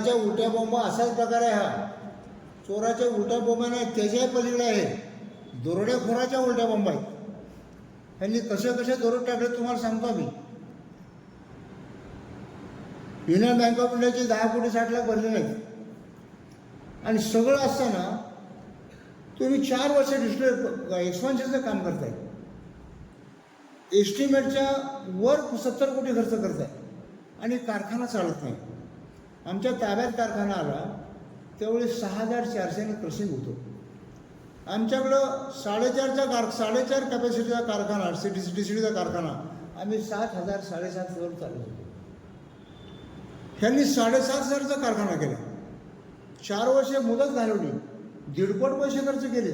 चोराच्या उलट्या बोंबा असाच प्रकार आहे हा. चोराच्या उलट्या बोंबा नाही त्याच्याही पलीकडे आहे. दरोडेखोराच्या उलट्या बोंबा आहेत. त्यांनी कसे कसे दरोड टाकले तुम्हाला सांगतो मी युनियन बँक ऑफ इंडियाचे दहा कोटी साठ लाख भरले नाहीत. आणि सगळं असताना तुम्ही चार वर्ष डिस्ट्री एक्सपान्शनचं काम करताय. एस्टिमेटच्या वर सत्तर कोटी खर्च करताय. आणि कारखाना चालत नाही. आमच्या ताब्यात कारखाना आला त्यावेळी सहा हजार चारशेने क्रसिंग होतो. आमच्याकडं साडेचारचा कार साडेचार कॅपॅसिटीचा कारखाना सिटी सिटी सिटीचा कारखाना आम्ही सात हजार साडेसात हजार चालवत होतो. ह्यांनी साडेसात हजारचा कारखाना केला. चार वर्षे मुदत घालवली दीडपट पैसे खर्च केले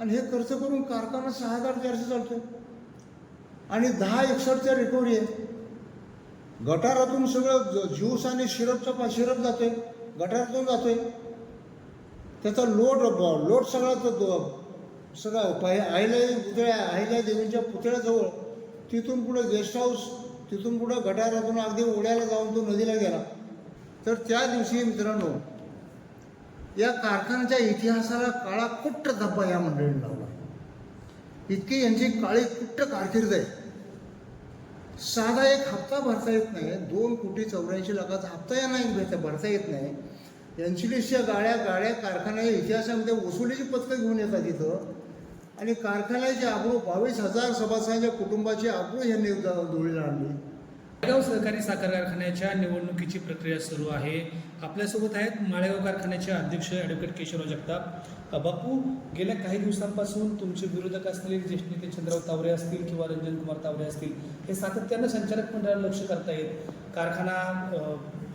आणि हे खर्च करून कारखाना सहा हजार चारशे चालतो आणि दहा एकसष्टच्या रिकव्हरी आहे. गटारातून सगळं ज- ज्यूस आणि शिरपचा पा शिरप जातोय. गटारातून जातोय. त्याचा लोट लोट सगळा तो सगळा पाहि आहिल्या पुतळ्या आहिल्या देवींच्या पुतळ्याजवळ. तिथून पुढे गेस्ट हाऊस तिथून पुढे गटारातून अगदी ओढ्याला जाऊन तो नदीला गेला. तर त्या दिवशी मित्रांनो या कारखान्याच्या इतिहासाला काळा कुट्ट धब्बा या मंडळीने लावला. इतकी यांची काळी कुट्ट कारकीर्द आहे. साधा एक हप्ता भरता येत नाही. दोन कोटी चौऱ्याऐंशी लाखाचा हप्ता या नाही भरता भरता येत नाही. एनसिडीसच्या गाड्या गाड्या कारखान्याच्या इतिहासामध्ये वसुलीची पथकं घेऊन येतात इथं. आणि कारखान्याचे आबरू बावीस हजार सभासदांच्या कुटुंबाची आबरू यांनी धुळीला आणली. माळेगाव सहकारी साखर कारखान्याच्या निवडणुकीची प्रक्रिया सुरू आहे. आपल्यासोबत आहेत माळेगाव कारखान्याचे अध्यक्ष ॲडव्होकेट केशवराव जगताप. बापू गेल्या काही दिवसांपासून तुमचे विरोधक असतील ज्येष्ठ नेते चंद्रराव तावरे असतील किंवा रंजन कुमार तावरे असतील हे सातत्यानं संचालक मंडळाला लक्ष करतायत कारखाना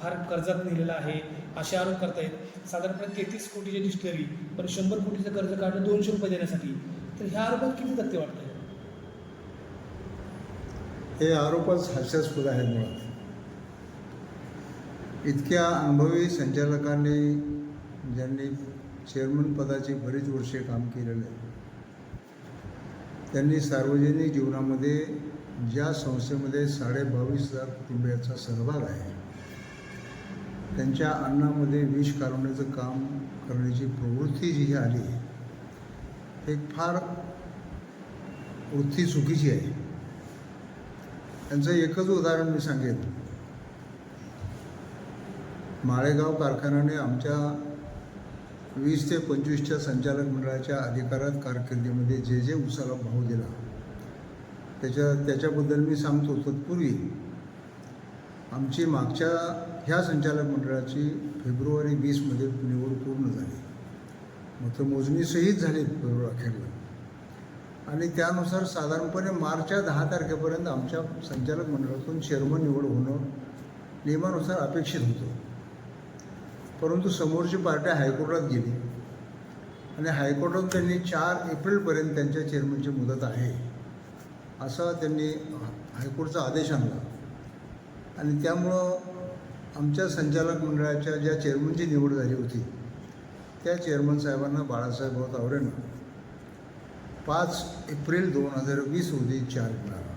फार कर्जात नेलेला आहे असे आरोप करतायत साधारणपणे तेहतीस कोटीची डिस्टरी पण शंभर कोटीचं कर्ज काढणं दोनशे रुपये देण्यासाठी. तर ह्या आरोपात किती तथ्य वाटतं हे आरोपच हास्यास्पद आहेत मुळात. इतक्या अनुभवी संचालकांनी ज्यांनी चेअरमन पदाची बरीच वर्षे काम केलेलं आहे त्यांनी सार्वजनिक जीवनामध्ये ज्या संस्थेमध्ये साडेबावीस हजार कुटुंबियांचा सहभाग आहे त्यांच्या अन्नामध्ये विष कालवण्याचं काम करण्याची प्रवृत्ती जी आली हे फार वृत्ती चुकीची आहे. त्यांचं एकच उदाहरण मी सांगेन. माळेगाव कारखान्याने आमच्या वीस ते पंचवीसच्या संचालक मंडळाच्या अधिकारात कारकिर्दीमध्ये जे जे उसाला भाव दिला त्याच्या त्याच्याबद्दल मी सांगतो. तत्पूर्वी आमची मागच्या ह्या संचालक मंडळाची फेब्रुवारी वीसमध्ये निवड पूर्ण झाली. मतमोजणीसहित झाली फेब्रुवारी अखेरला. आणि त्यानुसार साधारणपणे मार्चच्या दहा तारखेपर्यंत आमच्या संचालक मंडळातून चेअरमन निवड होणं नियमानुसार अपेक्षित होतं. परंतु समोरची पार्टी हायकोर्टात गेली. आणि हायकोर्टात त्यांनी चार एप्रिलपर्यंत त्यांच्या चेअरमनची मुदत आहे असा त्यांनी हायकोर्टचा आदेश आणला. आणि त्यामुळं आमच्या संचालक मंडळाच्या ज्या चेअरमनची निवड झाली होती त्या चेअरमन साहेबांना बाळासाहेब भाऊ तावरेंना पाच एप्रिल दोन हजार वीस रोजी चार मिळाला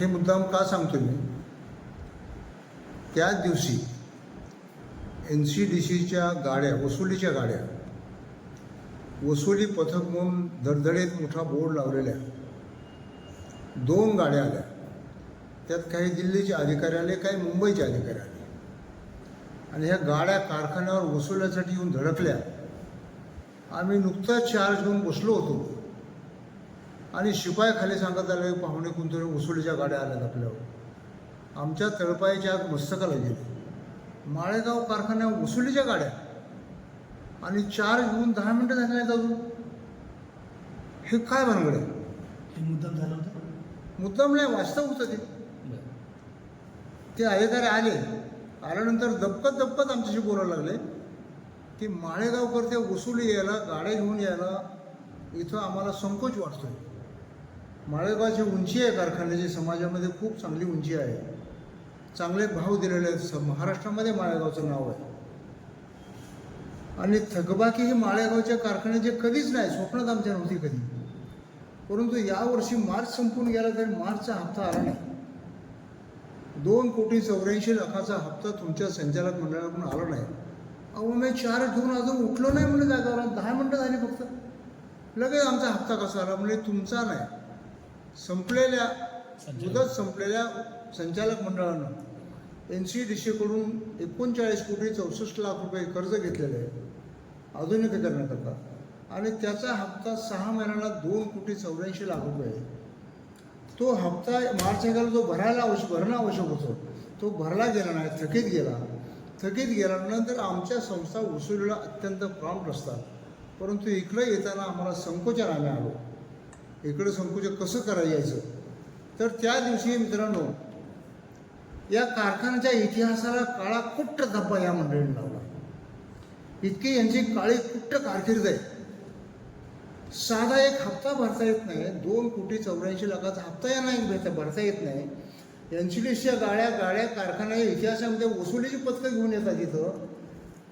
हे मुद्दाम का सांगतो मी? त्याच दिवशी एन सी डी सीच्या गाड्या वसुलीच्या गाड्या वसुली पथक म्हणून धडधडीत मोठा बोर्ड लावलेल्या दोन गाड्या आल्या. त्यात काही दिल्लीचे अधिकारी आले काही मुंबईचे अधिकारी आले आणि ह्या गाड्या कारखान्यावर वसुल्यासाठी येऊन धडकल्या. आम्ही नुकताच चार्ज घेऊन बसलो होतो. आणि शिपाई खाली सांगत आले पाहुणे कोणतरी वसुलीच्या गाड्या आल्यात आपल्यावर. आमच्या तळपायाच्या आग मस्तकाला गेले. माळेगाव कारखान्या वसुलीच्या गाड्या. आणि चार्ज घेऊन दहा मिनटं झाले नाहीत अजून. हे काय भानगड आहे? हे मुद्दाम झालं होतं. मुद्दाम नाही वास्तव होतं ते. ते अधिकारी आले. आल्यानंतर दबकत दबकत आमच्याशी बोलायला लागले. की माळेगावकर त्या वसुली यायला गाड्या घेऊन यायला इथं आम्हाला संकोच वाटतोय. माळेगावची उंची आहे कारखान्याची समाजामध्ये खूप चांगली उंची आहे. चांगले भाव दिलेले आहेत. स- महाराष्ट्रामध्ये माळेगावचं नाव आहे. आणि थकबाकी ही माळेगावच्या कारखान्याचे कधीच नाही स्वप्नात आमच्या नव्हती कधी. परंतु यावर्षी मार्च संपून गेला तरी मार्चचा हप्ता आला नाही. दोन कोटी चौऱ्याऐंशी लाखाचा हप्ता तुमच्या संचालक मंडळाकडून आला नाही. अहो मी चार घेऊन अजून उठलो नाही म्हणजे जागावर. दहा मिनटं झाली फक्त. लगेच आमचा हप्ता कसा आला? म्हणजे तुमचा नाही. संपलेल्या मुदत संपलेल्या संचालक मंडळानं एन सी डी सीकडून एकोणचाळीस कोटी चौसष्ट लाख रुपये कर्ज घेतलेले आहे. आधुनिकीकरणाकरता आणि त्याचा हप्ता सहा महिन्याला दोन कोटी चौऱ्याऐंशी लाख रुपये आहे. तो हप्ता मार्च एकाला जो भरायला आवश्यक भरणं आवश्यक होतं तो भरला गेला नाही थकीत गेला. स्थगित गेल्यानंतर आमच्या संस्था वसुलीला अत्यंत प्रॉम्प्ट असतात. परंतु इकडं येताना आम्हाला संकोचन आम्ही आलो. इकडं संकोचन कसं करायचं? तर त्या दिवशी मित्रांनो या कारखान्याच्या इतिहासाला काळा कुट्ट धब्बा या मंडळीने लावला. इतकी यांची काळी कुट्ट कारकीर्द आहे. साधा एक हप्ता भरता येत नाही. दोन कोटी चौऱ्याऐंशी लाखाचा हप्ता या नाही भरता भरता येत नाही. एनसीडीसीच्या गाड्या गाड्या कारखान्याच्या इतिहासामध्ये वसुलीची पथकं घेऊन येतात इथं.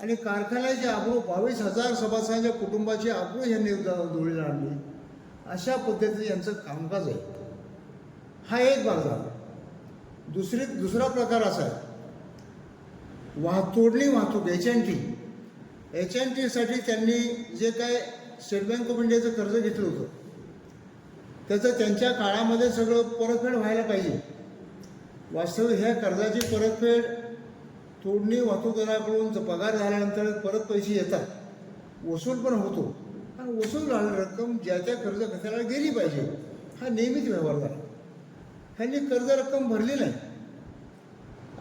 आणि कारखान्याचे आबरू बावीस हजार सभासदांच्या कुटुंबाची आबरू यांनी धुळीला आणली अशा पद्धतीचं यांचं कामकाज आहे. हा एक भाग झाला. दुसरी दुसरा प्रकार असा आहे. वाह तोडणी वाहतूक H N T H N टीसाठी त्यांनी जे काय स्टेट बँक ऑफ इंडियाचं कर्ज घेतलं होतं. त्याचं त्यांच्या काळामध्ये सगळं परतफेड व्हायला पाहिजे. वास्तविक ह्या कर्जाची परतफेड तोडणी वाहतूकदाराकडून पगार झाल्यानंतर परत पैसे येतात. वसूल पण होतो. आणि वसूल झालेली रक्कम ज्या त्या कर्ज खात्याला गेली पाहिजे हा नेहमीच व्यवहार झाला. ह्यांनी कर्ज रक्कम भरली नाही.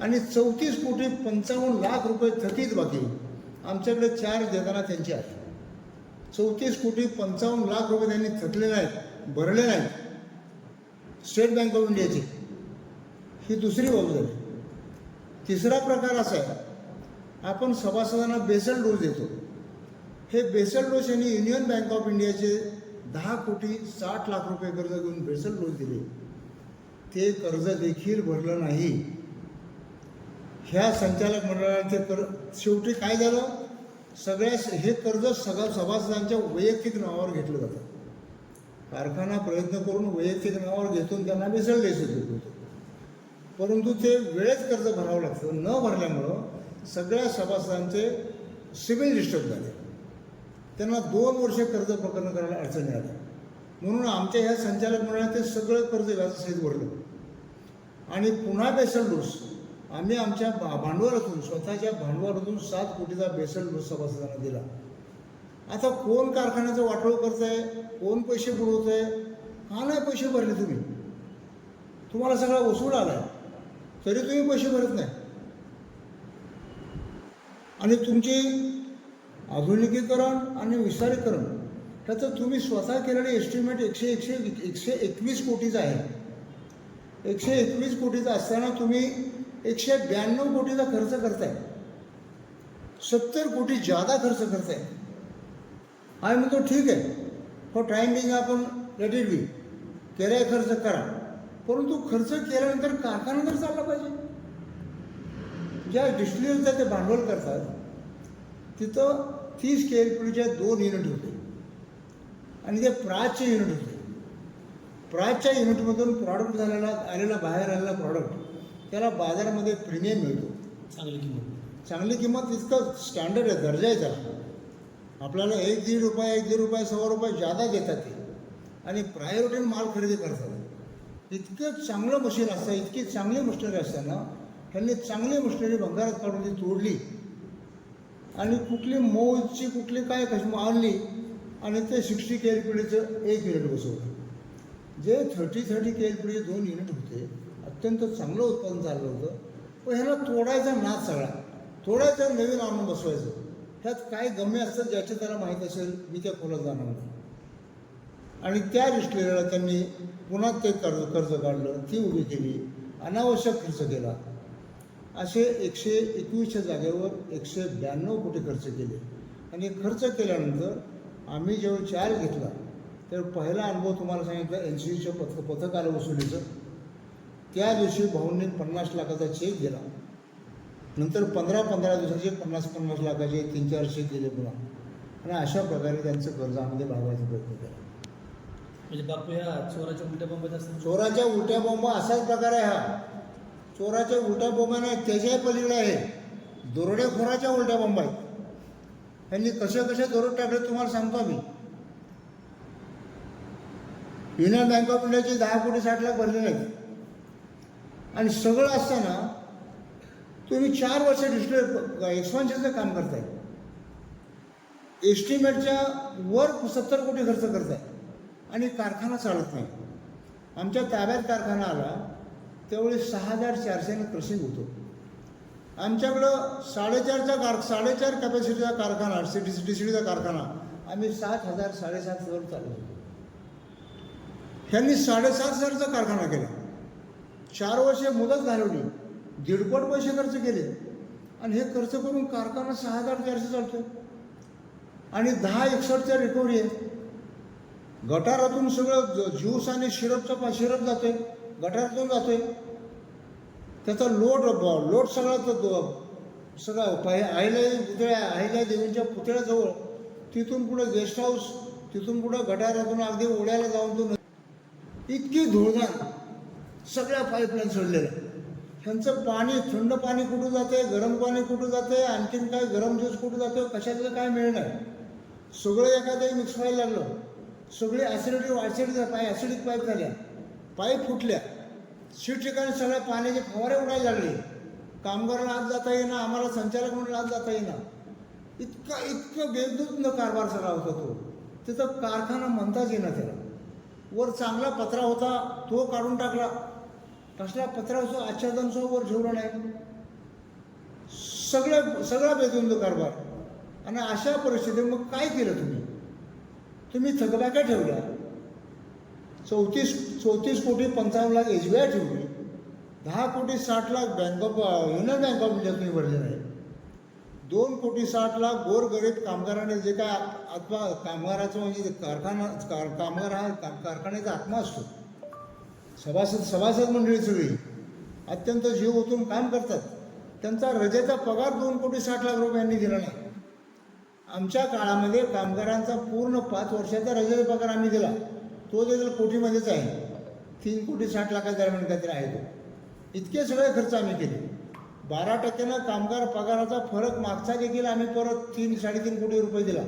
आणि चौतीस कोटी पंचावन्न लाख रुपये थकीत बाकी. आमच्याकडे चार देताना त्यांची आहे चौतीस कोटी पंचावन्न लाख रुपये त्यांनी थकले नाहीत भरले नाहीत. स्टेट बँक ऑफ इंडियाची. ही दुसरी बाजू झाली तिसरा प्रकार असा आहे आपण सभासदांना बेसल डोस देतो. हे बेसल डोस यांनी युनियन बँक ऑफ इंडियाचे दहा कोटी साठ लाख रुपये कर्ज घेऊन बेसल डोस दिले. ते कर्ज देखील भरलं नाही. ह्या संचालक मंडळाचे कर शेवटी काय झालं? सगळ्या हे कर्ज सगळ्या सभासदांच्या वैयक्तिक नावावर घेतलं जातं. कारखाना प्रयत्न करून वैयक्तिक नावावर घेतून त्यांना बेसल डेस देत. परंतु ते वेळेत कर्ज भरावं लागतं. न भरल्यामुळं सगळ्या सभासदांचे सिबिल डिस्टर्ब झाले. त्यांना दोन वर्ष कर्ज प्रकरण करायला अडचणी आल्या म्हणून आमच्या ह्या संचालक मंडळाने ते सगळं कर्ज व्याजासहित भरलं. आणि पुन्हा बेसल डोस. आम्ही आमच्या भा- भांडवलातून स्वतःच्या भांडवलातून सात कोटीचा बेसल डोस सभासदांना दिला. आता कोण कारखान्याचं वाटोळ करताय? कोण पैसे बुडवत आहे हा नाही पैसे भरले तुम्ही? तुम्हाला सगळा वसूल आला आहे तरी तुम्ही पैसे भरत नाही. आणि तुमची आधुनिकीकरण आणि विस्तारीकरण त्याचं तुम्ही स्वतः केलेलं एस्टिमेट एकशे एकशे एकशे एकवीस कोटीचं आहे. एकशे एकवीस कोटीचा असताना तुम्ही एकशे ब्याण्णव कोटीचा खर्च करताय. सत्तर कोटी जादा खर्च करताय. आम्ही म्हणतो ठीक आहे. फॉर टाईम बिंग आपण लेट इट बी केलाय खर्च करा. परंतु खर्च केल्यानंतर कारखाना तर चालला पाहिजे. ज्या डिस्टिलरीचं ते भांडवल करतात तिथं तीस के एल पीचे दोन युनिट होते. आणि ते प्राजचे युनिट होते. प्राजच्या युनिटमधून प्रॉडक्ट झालेला आलेला बाहेर आलेला प्रॉडक्ट त्याला बाजारामध्ये प्रीमियम मिळतो. चांगली किंमत. चांगली किंमत इतकं स्टँडर्ड आहे दर्जा आहे त्याला. आपल्याला एक दीड रुपये एक दीड रुपये सव्वा रुपये जादा देतात ते. आणि प्रायोरिटीन माल खरेदी करतात. इतकं चांगलं मशीन असतं इतकी चांगली मशिनरी असताना त्यांनी चांगली मशिनरी भंगारात काढून ती तोडली. आणि कुठली मौजची कुठली काय कशी आणली आणि ते सिक्स्टी के एल पीडीचं एक युनिट बसवलं. जे थर्टी थर्टी के एल पीडीचे दोन युनिट होते अत्यंत चांगलं उत्पादन चाललं होतं पण ह्याला तोडायचा नाच सगळा. तोडायचं नवीन आणून बसवायचं. ह्यात काय गम्य असतं ज्याचे त्याला माहीत असेल मी त्या खोलात जाणार नाही. आणि त्या दृष्टीला त्यांनी पुन्हा ते कर्ज कर्ज काढलं ती उभी केली अनावश्यक खर्च केला. असे एकशे एकवीसच्या जागेवर एकशे ब्याण्णव कोटी खर्च केले. आणि खर्च केल्यानंतर आम्ही जेव्हा चार घेतला तर पहिला अनुभव तुम्हाला सांगितलं एन सी सीचं पथ पथक आलं वसुलीचं. त्या दिवशी भाऊंनी पन्नास लाखाचा चेक दिला. नंतर पंधरा पंधरा दिवसाचे पन्नास पन्नास लाखाचे तीन चार चेक दिले पुन्हा. आणि अशा प्रकारे त्यांचं कर्ज आम्ही भागवायचा प्रयत्न केला. म्हणजे बापू या चोराच्या उलट्या बोंबा असतात. चोराच्या उलट्या बॉम्ब असाच प्रकार आहे हा. चोराच्या उलट्या बोंबा नाही त्याच्याही पलीकडे आहे. दरोडेखोराच्या उलट्या बोंबा आहेत. यांनी कसे कसे दरोड टाकले तुम्हाला सांगतो मी. युनियन बँक ऑफ इंडियाचे दहा कोटी साठ लाख भरले नाहीत. आणि सगळं असताना तुम्ही चार वर्ष डिस्ट्रिक्ट एक्सपान्शनचं काम करताय. एस्टिमेटच्या वर सत्तर कोटी खर्च करताय. आणि कारखाना चालत नाही. आमच्या ताब्यात कारखाना आला त्यावेळी सहा हजार चारशेने क्रशिंग होतो. आमच्याकडं साडेचारचा कार साडेचार कॅपॅसिटीचा कारखाना C D C D C डीचा कारखाना आम्ही सात हजार साडेसात हजार होतो ह्यांनी साडेसात हजारचा कारखाना केला. चार वर्षे मुदत घालवली दीडपट पैसे खर्च केले आणि हे खर्च करून कारखाना सहा हजार चारशे चालतो आणि दहा एकसष्टच्या रिकव्हरी आहे. गटारातून सगळं ज- ज्यूस आणि शिरपचा पा शिरप जातोय. गटारातून जातोय. त्याचा लोड ब- लोड सगळा तो सगळा पाहि आहिल्या पुतळ्या आहिल्या देवींच्या पुतळ्याजवळ. तिथून पुढे गेस्ट हाऊस तिथून पुढे गटारातून अगदी ओढ्याला जाऊन तो इतकी धुळधाण. सगळ्या पाईपलाईन सोडलेल्या. ह्यांचं पाणी थंड पाणी कुठं जाते गरम पाणी कुठं जाते आणखीन काय गरम ज्यूस कुठं जातो कशाचं काय मिळणार? सगळं एखादं मिक्स व्हायला लागलं. सगळे ॲसिडिटी ॲसिडिक पाय ॲसिडिक पाईप झाल्या. पाईप फुटल्या. शीट ठिकाणी सगळ्या पाण्याचे फवारे उडायला लागले. कामगारांना आत जाता येईना आम्हाला संचालक म्हणून आत जाता येईना. इतका इतकं बेदूतनं कारभार सगळा होता तो. तिथं कारखाना म्हणताच येईना त्याला. वर चांगला पत्रा होता तो काढून टाकला. कसला पत्रा होता आच्छादनचा वर ठेवला नाही. सगळं सगळा बेदुंद कारभार. आणि अशा परिस्थितीत मग काय केलं तुम्ही? तुम्ही थकबाक्या ठेवल्या? चौतीस चौतीस कोटी पंचावन्न लाख एस बी आय ठेवली. दहा कोटी साठ lakh Bank of Union Bank of India तुम्ही भरले नाही. दोन कोटी साठ लाख गोरगरीब कामगारांनी जे काय आत्मा कामगाराचं म्हणजे कारखाना कार कामगार हा कारखान्याचा आत्मा असतो. सभासद सभासद मंडळी सगळी अत्यंत जीव ओतून काम करतात. त्यांचा रजेचा पगार दोन कोटी साठ लाख रुपयांनी दिला नाही. आमच्या काळामध्ये कामगारांचा पूर्ण पाच वर्षाचा रजेचा पगार आम्ही दिला. तो देखील कोटीमध्येच आहे. तीन कोटी साठ लाखा दरम्यान काहीतरी आहे तो. इतके सगळे खर्च आम्ही केले. बारा टक्क्यानं कामगार पगाराचा फरक मागचा देखील आम्ही परत तीन साडेतीन कोटी रुपये दिला.